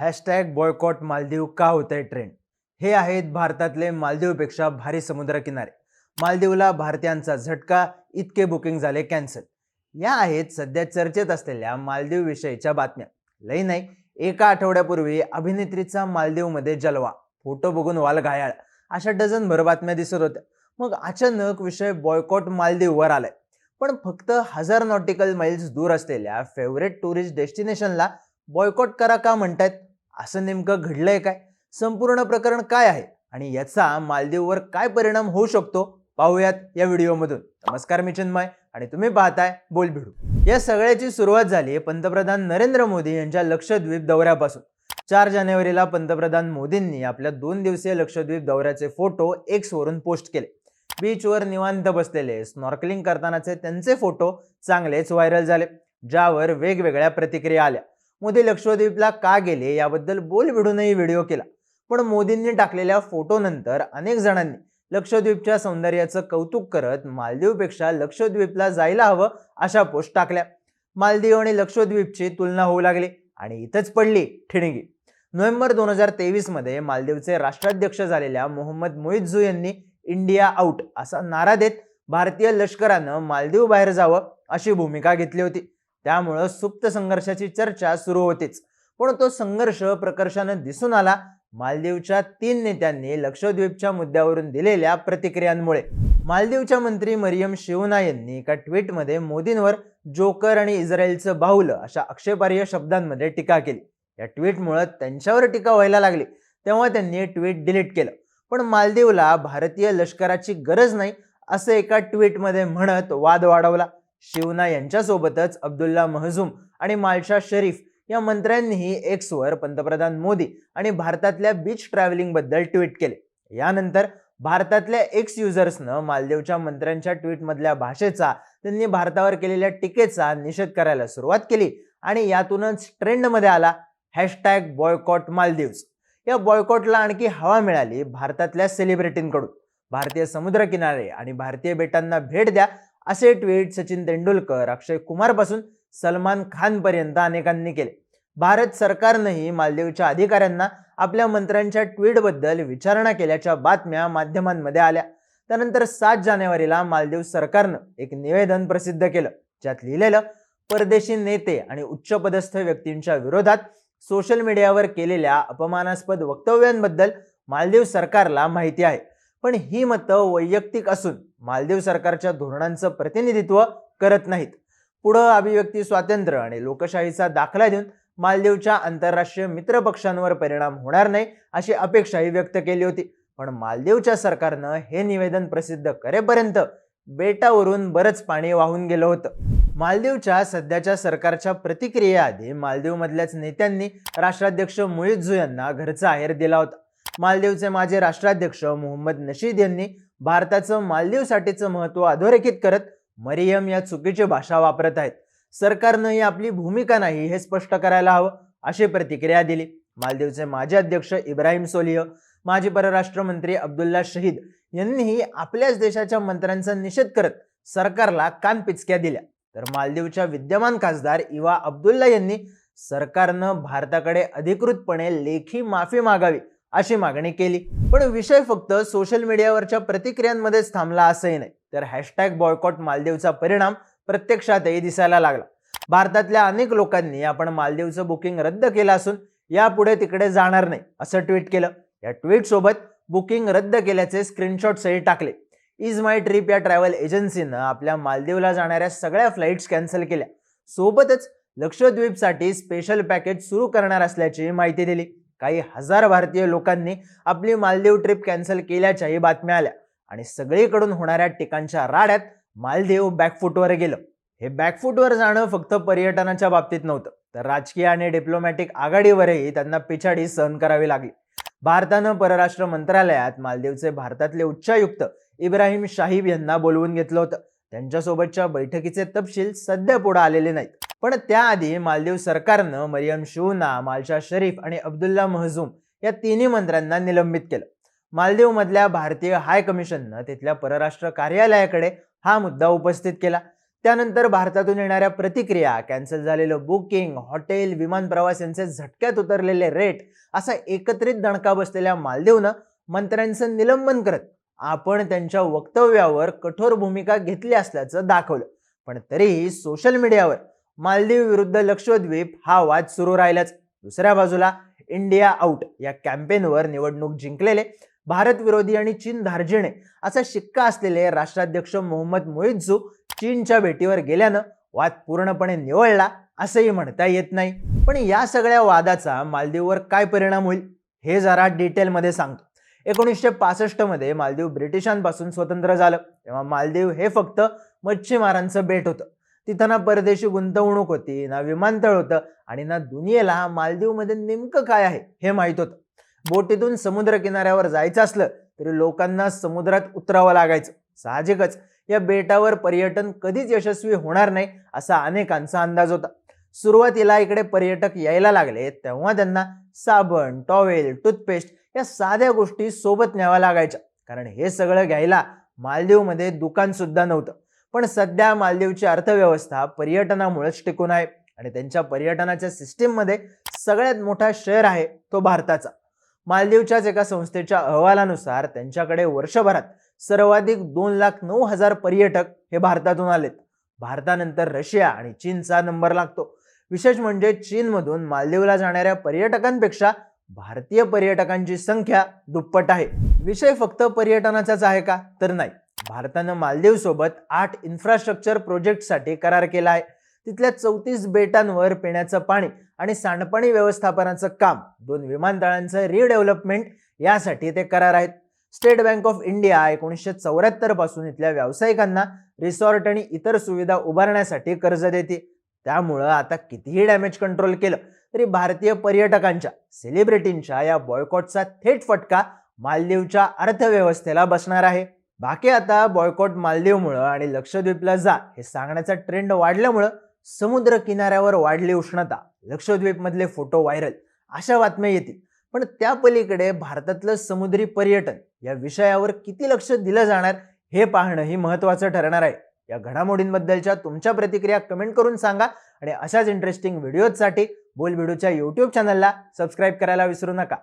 Hashtag boycott Maldives का होत आहे ट्रेंड हे आहेत भारतातले मालदीवपेक्षा भारी समुद्रकिनारे. मालदीवला भारतीयांचा झटका इतके बुकिंग झाले कॅन्सल या आहेत सध्या चर्चेत असलेल्या मालदीव विषयीच्या बातम्या. लई नाही एका आठवड्यापूर्वी अभिनेत्रीचा मालदीवमध्ये जलवा. फोटो बघून वाल घायाळ. अशा डझनभर बातम्या दिसत होत्या. मग अचानक विषय बॉयकॉट मालदीववर आलाय. पण फक्त हजार नॉटिकल माइल्स दूर असलेल्या फेवरेट टुरिस्ट डेस्टिनेशनला बॉयकॉट करा का म्हणतायत? असं नेमकं घडलंय काय? संपूर्ण प्रकरण काय आहे? आणि याचा मालदीववर काय परिणाम होऊ शकतो? पाहूयात या व्हिडिओमधून. नमस्कार मी चिन्मय आणि तुम्ही पाहताय बोल भिडू या सगळ्याची सुरुवात झाली पंतप्रधान नरेंद्र मोदी यांच्या लक्षद्वीप दौऱ्यापासून. चार जानेवारीला पंतप्रधान मोदींनी आपल्या दोन दिवसीय लक्षद्वीप दौऱ्याचे फोटो एक्सवरून पोस्ट केले. बीचवर निवांत बसलेले स्नॉर्कलिंग करतानाचे त्यांचे फोटो चांगलेच व्हायरल झाले ज्यावर वेगवेगळ्या प्रतिक्रिया आल्या. मोदी लक्षद्वीपला का गेले याबद्दल बोल भिडूनही व्हिडिओ केला. पण मोदींनी टाकलेल्या फोटोनंतर अनेक जणांनी लक्षद्वीपच्या सौंदर्याचं कौतुक करत मालदीवपेक्षा लक्षद्वीपला जायला हवं अशा पोस्ट टाकल्या. मालदीव आणि लक्षद्वीपची तुलना होऊ लागली आणि इथंच पडली ठिणगी. नोव्हेंबर दोन हजार तेवीसमध्ये मालदीवचे राष्ट्राध्यक्ष झालेल्या मोहम्मद मोइझू यांनी इंडिया आउट असा नारा देत भारतीय लष्करानं मालदीव बाहेर जावं अशी भूमिका घेतली होती. त्यामुळं सुप्त संघर्षाची चर्चा सुरू होतीच. पण तो संघर्ष प्रकर्षानं दिसून आला. मालदीवच्या तीन नेत्यांनी लक्षद्वीपच्या मुद्द्यावरून दिलेल्या प्रतिक्रियांमुळे. मालदीवच्या मंत्री मरियम शिवना यांनी एका ट्विटमध्ये मोदींवर जोकर आणि इस्रायलचं बाहुलं अशा आक्षेपार्ह शब्दांमध्ये टीका केली. या ट्विटमुळं त्यांच्यावर टीका व्हायला लागली. तेव्हा त्यांनी ट्विट डिलीट केलं. पण मालदीवला भारतीय लष्कराची गरज नाही असं एका ट्विटमध्ये म्हणत वाद वाढवला. शिवना यांच्यासोबतच अब्दुल्ला महझूम आणि मालशा शरीफ या मंत्र्यांनीही एक्सवर पंतप्रधान मोदी आणि भारतातल्या बीच ट्रॅव्हलिंगबद्दल ट्विट केले. यानंतर भारतातल्या एक्स युजर्सनं मालदेवच्या मंत्र्यांच्या ट्विटमधल्या भाषेचा त्यांनी भारतावर केलेल्या टीकेचा निषेध करायला सुरुवात केली आणि यातूनच ट्रेंडमध्ये आला हॅशटॅग बॉयकॉट मालदीव्स या बॉयकॉटला आणखी हवा मिळाली भारतातल्या सेलिब्रिटींकडून भारतीय समुद्रकिनारे आणि भारतीय बेटांना भेट द्या असे ट्विट सचिन तेंडुलकर अक्षय कुमारपासून सलमान खानपर्यंत अनेकांनी केले. भारत सरकारनंही मालदीवच्या अधिकाऱ्यांना आपल्या मंत्र्यांच्या ट्विटबद्दल विचारणा केल्याच्या बातम्या माध्यमांमध्ये आल्या. त्यानंतर सात जानेवारीला मालदीव सरकारनं एक निवेदन प्रसिद्ध केलं ज्यात लिहिलेलं परदेशी नेते आणि उच्चपदस्थ व्यक्तींच्या विरोधात सोशल मीडियावर केलेल्या अपमानास्पद वक्तव्यांबद्दल मालदीव सरकारला माहिती आहे. पण ही मतं वैयक्तिक असून मालदीव सरकारच्या धोरणांचं प्रतिनिधित्व करत नाहीत. पुढं अभिव्यक्ती स्वातंत्र्य आणि लोकशाहीचा दाखला देऊन मालदीवच्या आंतरराष्ट्रीय मित्रपक्षांवर परिणाम होणार नाही अशी अपेक्षाही व्यक्त केली होती. पण मालदीवच्या सरकारनं हे निवेदन प्रसिद्ध करेपर्यंत बेटावरून बरंच पाणी वाहून गेलं होतं. मालदीवच्या सध्याच्या सरकारच्या प्रतिक्रियेआधी मालदीवमधल्याच नेत्यांनी राष्ट्राध्यक्ष मुइझू यांना घरचा आहेर दिला होता. मालदीवचे माजी राष्ट्राध्यक्ष मोहम्मद नशीद यांनी भारताचं मालदीवसाठीचं महत्त्व अधोरेखित करत मरियम या चुकीची भाषा वापरत आहेत. सरकारनं ही आपली भूमिका नाही हे स्पष्ट करायला हवं अशी प्रतिक्रिया दिली. मालदीवचे माजी अध्यक्ष इब्राहिम सोलिह माजी परराष्ट्र मंत्री अब्दुल्ला शहीद यांनीही आपल्याच देशाच्या मंत्र्यांचा निषेध करत सरकारला कानपिचक्या दिल्या. तर मालदीवच्या विद्यमान खासदार इवा अब्दुल्ला यांनी सरकारनं भारताकडे अधिकृतपणे लेखी माफी मागावी अशी मागणी केली. पण विषय फक्त सोशल मीडियावरच्या प्रतिक्रियांमध्येच थांबला असंही नाही. तर हॅशटॅग बॉयकॉट मालदीवचा परिणाम प्रत्यक्षातही दिसायला लागला. भारतातल्या अनेक लोकांनी आपण मालदीवचं बुकिंग रद्द केलं असून यापुढे तिकडे जाणार नाही असं ट्विट केलं. या ट्विट सोबत बुकिंग रद्द केल्याचे स्क्रीनशॉट्सही टाकले. इज माय ट्रिप या ट्रॅव्हल एजन्सीनं आपल्या मालदीवला जाणाऱ्या सगळ्या फ्लाईट्स कॅन्सल केल्या. सोबतच लक्षद्वीपसाठी स्पेशल पॅकेज सुरू करणार असल्याची माहिती दिली. काही हजार भारतीय लोकांनी आपली मालदीव ट्रिप कॅन्सल केल्याच्याही बातम्या आल्या. आणि सगळीकडून होणाऱ्या टिकांच्या राड्यात मालदीव बॅकफुटवर गेलं. हे बॅकफुटवर जाणं फक्त पर्यटनाच्या बाबतीत नव्हतं तर राजकीय आणि डिप्लोमॅटिक आघाडीवरही त्यांना पिछाडी सहन करावी लागली. भारतानं परराष्ट्र मंत्रालयात मालदीवचे भारतातले उच्चायुक्त इब्राहिम शाहिब यांना बोलवून घेतलं होतं. त्यांच्यासोबतच्या बैठकीचे तपशील सध्या पुढे आलेले नाहीत. पण त्याआधी मालदीव सरकारनं मरियम शिवना मालशा शरीफ आणि अब्दुल्ला महजूम या तिन्ही मंत्र्यांना निलंबित केलं. मालदीवमधल्या भारतीय हाय कमिशननं तिथल्या परराष्ट्र कार्यालयाकडे हा मुद्दा उपस्थित केला. त्यानंतर भारतातून येणाऱ्या प्रतिक्रिया कॅन्सल झालेलं बुकिंग हॉटेल विमान प्रवास यांचे झटक्यात उतरलेले रेट असा एकत्रित दणका बसलेल्या मालदीवनं मंत्र्यांचं निलंबन करत आपण त्यांच्या वक्तव्यावर कठोर भूमिका घेतली असल्याचं दाखवलं. पण तरीही सोशल मीडियावर मालदीव विरुद्ध लक्षद्वीप हा वाद सुरू राहिलाच दुसऱ्या बाजूला इंडिया आउट या कॅम्पेनवर निवडणूक जिंकलेले भारत विरोधी आणि चीन धार्जिणे असा शिक्का असलेले राष्ट्राध्यक्ष मोहम्मद मोहितजू चीनच्या भेटीवर गेल्यानं वाद पूर्णपणे निवळला असंही म्हणता येत नाही. पण या सगळ्या वादाचा मालदीववर काय परिणाम होईल हे जरा डिटेलमध्ये सांगतो. एकोणीसशे पासष्टमध्ये मालदीव ब्रिटिशांपासून स्वतंत्र झालं. तेव्हा मालदीव हे फक्त मच्छीमारांचं बेट होतं. तिथं ना परदेशी गुंतवणूक होती ना विमानतळ होतं आणि ना दुनियेला मालदीवमध्ये नेमकं काय आहे हे माहीत होतं. बोटीतून समुद्र किनाऱ्यावर जायचं असलं तरी लोकांना समुद्रात उतरावं लागायचं. साहजिकच या बेटावर पर्यटन कधीच यशस्वी होणार नाही असा अनेकांचा अंदाज होता. सुरुवातीला इकडे पर्यटक यायला लागले तेव्हा त्यांना साबण टॉवेल टूथपेस्ट या साध्या गोष्टी सोबत न्याव्या लागायच्या. कारण हे सगळं घ्यायला मालदीवमध्ये दुकान सुद्धा नव्हतं. पण सध्या मालदीवची अर्थव्यवस्था पर्यटनामुळेच टिकून आहे आणि त्यांच्या पर्यटनाच्या सिस्टीममध्ये सगळ्यात मोठा शेअर आहे तो भारताचा. मालदीवच्याच एका संस्थेच्या अहवालानुसार त्यांच्याकडे वर्षभरात सर्वाधिक दोन लाख नऊ हजार पर्यटक हे भारतातून आलेत. भारतानंतर रशिया आणि चीनचा नंबर लागतो. विशेष म्हणजे चीनमधून मालदीवला जाणाऱ्या पर्यटकांपेक्षा भारतीय पर्यटकांची संख्या दुप्पट आहे. विषय फक्त पर्यटनाचाच आहे का? तर नाही. भारतानं मालदीव सोबत आठ इन्फ्रास्ट्रक्चर प्रोजेक्टसाठी करार केला आहे. तिथल्या चौतीस बेटांवर पिण्याचं पाणी आणि सांडपाणी व्यवस्थापनाचं काम दोन विमानतळांचं रिडेव्हलपमेंट यासाठी ते करार आहेत. स्टेट बँक ऑफ इंडिया एकोणीसशे चौऱ्याहत्तरपासून इथल्या व्यावसायिकांना रिसॉर्ट आणि इतर सुविधा उभारण्यासाठी कर्ज देते. त्यामुळं आता कितीही डॅमेज कंट्रोल केलं तरी भारतीय पर्यटकांच्या सेलिब्रिटींच्या या बॉयकॉटचा थेट फटका मालदीवच्या अर्थव्यवस्थेला बसणार आहे. बाकी आता बॉयकॉट मालदीवमुळं आणि लक्षद्वीपला जा हे सांगण्याचा ट्रेंड वाढल्यामुळं समुद्र किनाऱ्यावर वाढली उष्णता. लक्षद्वीपमधले फोटो व्हायरल अशा बातम्या येतील. पण त्या पलीकडे भारतातलं समुद्री पर्यटन या विषयावर किती लक्ष दिलं जाणार हे पाहणंही महत्त्वाचं ठरणार आहे. या घडामोडींबद्दलच्या तुमच्या प्रतिक्रिया कमेंट करून सांगा आणि अशाच इंटरेस्टिंग व्हिडिओजसाठी बोल व्हिडिओच्या यूट्यूब चॅनलला सबस्क्राईब करायला विसरू नका.